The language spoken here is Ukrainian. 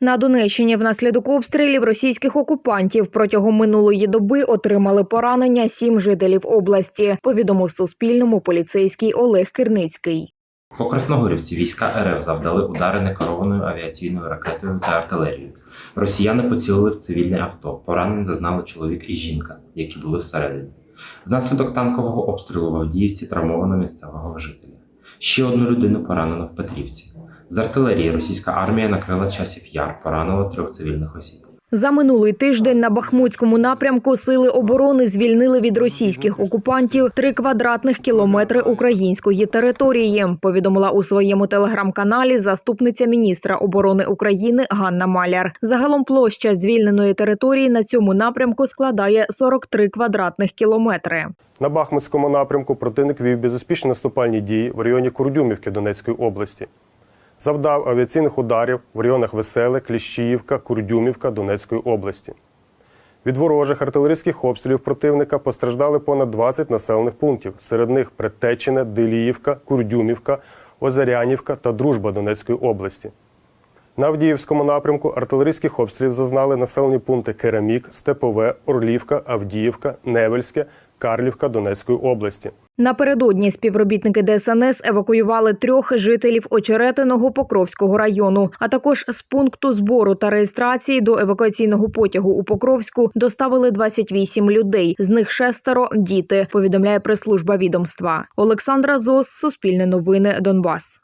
На Донеччині внаслідок обстрілів російських окупантів протягом минулої доби отримали поранення сім жителів області. Повідомив Суспільному поліцейський Олег Кирницький. По Красногорівці війська РФ завдали удари некерованою авіаційною ракетою та артилерією. Росіяни поцілили в цивільне авто. Поранень зазнали чоловік і жінка, які були всередині. Внаслідок танкового обстрілу в Авдіївці травмовано місцевого жителя. Ще одну людину поранено в Петрівці. З артилерії російська армія накрила часів яр, поранила трьох цивільних осіб. За минулий тиждень на Бахмутському напрямку сили оборони звільнили від російських окупантів три квадратних кілометри української території. Повідомила у своєму телеграм-каналі заступниця міністра оборони України Ганна Маляр. Загалом площа звільненої території на цьому напрямку складає 43 квадратних кілометри. На Бахмутському напрямку противник вів безуспішні наступальні дії в районі Курдюмівки Донецької області. Завдав авіаційних ударів в районах Веселе, Кліщіївка, Курдюмівка Донецької області. Від ворожих артилерійських обстрілів противника постраждали понад 20 населених пунктів. Серед них Предтечине, Деліївка, Курдюмівка, Озарянівка та Дружба Донецької області. На Авдіївському напрямку артилерійських обстрілів зазнали населені пункти Керамік, Степове, Орлівка, Авдіївка, Невельське, Карлівка Донецької області. Напередодні співробітники ДСНС евакуювали трьох жителів Очеретиного Покровського району, а також з пункту збору та реєстрації до евакуаційного потягу у Покровську доставили 28 людей. З них шестеро діти. Повідомляє прес-служба відомства. Олександра Зос, Суспільне новини, Донбас.